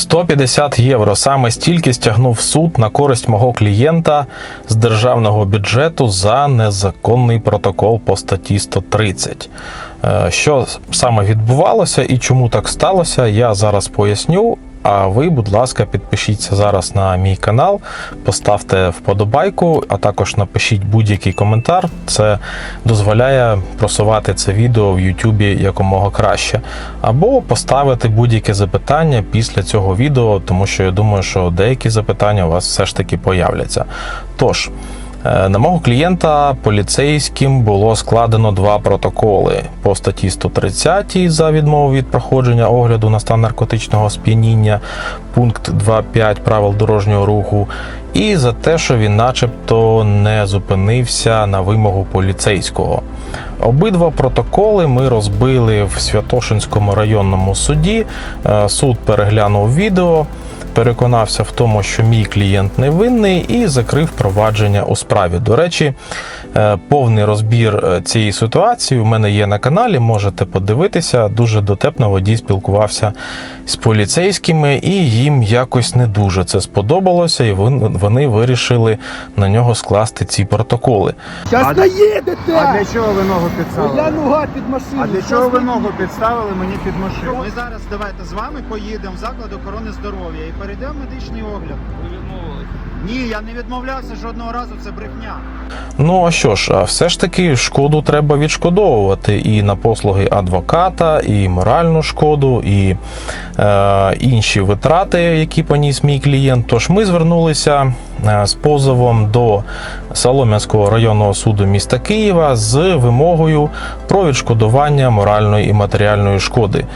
150 євро. Саме стільки стягнув суд на користь мого клієнта з державного бюджету за незаконний протокол по статті 130. Е, Що саме відбувалося і чому так сталося, я зараз поясню. А ви, будь ласка, підпишіться зараз на мій канал, поставте вподобайку, а також напишіть будь-який коментар. Це дозволяє просувати це відео в Ютубі якомога краще. Або поставити будь-яке запитання після цього відео, тому що я думаю, що деякі запитання у вас все ж таки появляться. Тож. Е, На мого клієнта поліцейським було складено два протоколи по статті 130 за відмову від проходження огляду на стан наркотичного сп'яніння, пункт 2.5 правил дорожнього руху, і за те, що він, начебто, не зупинився на вимогу поліцейського. Обидва протоколи ми розбили в Святошинському районному суді. Е, Суд переглянув відео переконався в тому, що мій клієнт невинний, і закрив провадження у справі. До речі, е, повний розбір е, цієї ситуації у мене є на каналі. Можете подивитися. Дуже дотепно водій спілкувався з поліцейськими, і їм якось не дуже це сподобалося, і вони вирішили на нього скласти ці протоколи. А- наїдете! А для чого ви ногу підставили? нога під машину. А для чого ви ногу підставили мені під машину? Ми зараз давайте з вами поїдемо в заклад охорони здоров'я і перейдемо медичний огляд. Ні, я не відмовлявся жодного разу, це брехня. Ну а що ж, а все ж таки шкоду треба відшкодовувати і на послуги адвоката, і моральну шкоду, і е, інші витрати, які поніс мій клієнт. Тож ми звернулися е, з позовом до Солом'янського районного суду міста Києва з вимогою про відшкодування моральної і матеріальної шкоди.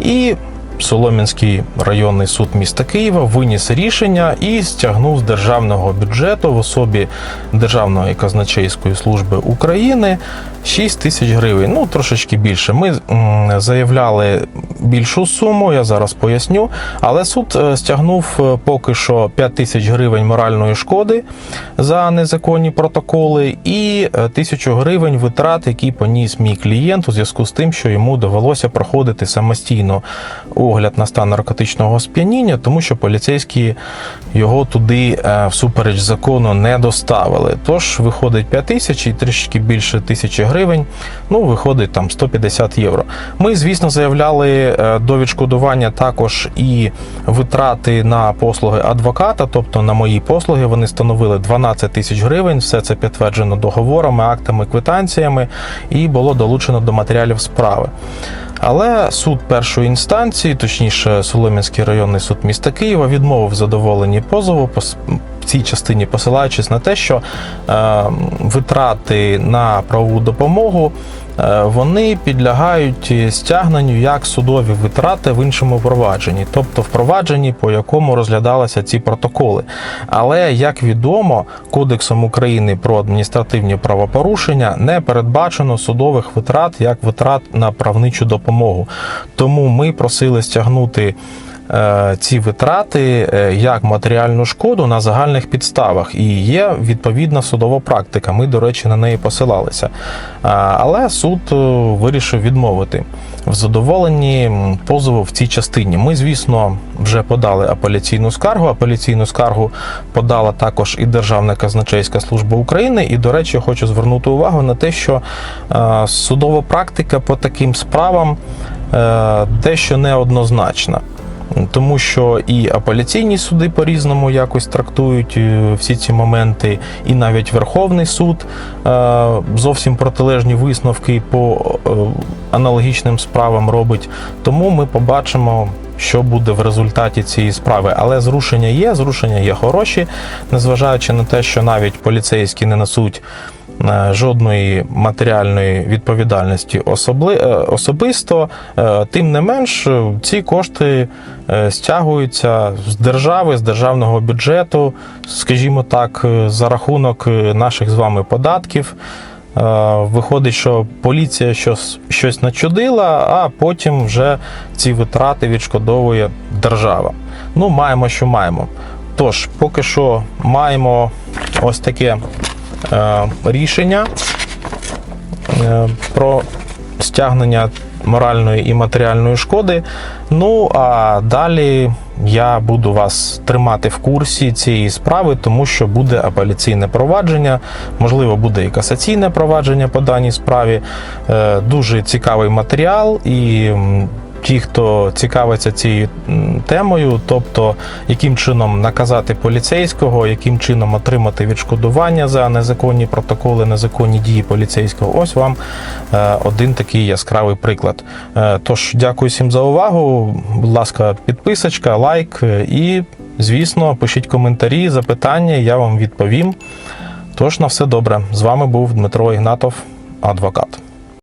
І Солом'янський районний суд міста Києва виніс рішення і стягнув з державного бюджету в особі Державної казначейської служби України 6 тисяч гривень. Ну трошечки більше. Ми заявляли більшу суму, я зараз поясню. Але суд е, стягнув е, поки що 5 тисяч гривень моральної шкоди за незаконні протоколи і е, тисячу гривень витрат, які поніс мій клієнт у зв'язку з тим, що йому довелося проходити самостійно огляд на стан наркотичного сп'яніння, тому що поліцейські його туди е, всупереч закону не доставили. Тож виходить 5 тисяч і трішки більше тисячі гривень. Ну, виходить там 150 євро. Ми, звісно, заявляли е, до відшкодування також і витрати на послуги адвоката, тобто на мої послуги вони становили 12 тисяч гривень. Все це підтверджено договорами, актами, квитанціями і було долучено до матеріалів справи. Але суд першої інстанції, точніше, Солом'янський районний суд міста Києва, відмовив задоволені позову в цій частині, посилаючись на те, що е, витрати на правову допомогу. Е, Вони підлягають стягненню як судові витрати в іншому провадженні, тобто в провадженні, по якому розглядалися ці протоколи. Але як відомо, Кодексом України про адміністративні правопорушення не передбачено судових витрат як витрат на правничу допомогу. Тому ми просили стягнути. Е, Ці витрати е, як матеріальну шкоду на загальних підставах, і є відповідна судова практика. Ми, до речі, на неї посилалися. Але суд е, вирішив відмовити в задоволенні позову в цій частині. Ми, звісно, вже подали апеляційну скаргу. Апеляційну скаргу подала також і Державна казначейська служба України. І, до речі, хочу звернути увагу на те, що е, судова практика по таким справам е, дещо неоднозначна. Тому що і апеляційні суди по-різному якось трактують е, всі ці моменти, і навіть Верховний суд е, зовсім протилежні висновки по е, аналогічним справам робить. Тому ми побачимо. Що буде в результаті цієї справи, але зрушення є, зрушення є хороші, незважаючи на те, що навіть поліцейські не несуть жодної матеріальної відповідальності особли, е, особисто, е, тим не менш, е, ці кошти е, стягуються з держави, з державного бюджету, скажімо так, е, за рахунок е, наших з вами податків. Е, Виходить, що поліція щось, щось начудила, а потім вже ці витрати відшкодовує держава. Ну, маємо, що маємо. Тож, поки що маємо ось таке е, рішення е, про стягнення моральної і матеріальної шкоди. Ну а далі я буду вас тримати в курсі цієї справи, тому що буде апеляційне провадження, можливо, буде і касаційне провадження по даній справі. Е, Дуже цікавий матеріал і. Ті, хто цікавиться цією темою, тобто яким чином наказати поліцейського, яким чином отримати відшкодування за незаконні протоколи, незаконні дії поліцейського, ось вам е, один такий яскравий приклад. Е, Тож, дякую всім за увагу. Будь ласка, підписочка, лайк е, і, звісно, пишіть коментарі, запитання, я вам відповім. Тож на все добре. З вами був Дмитро Ігнатов, адвокат.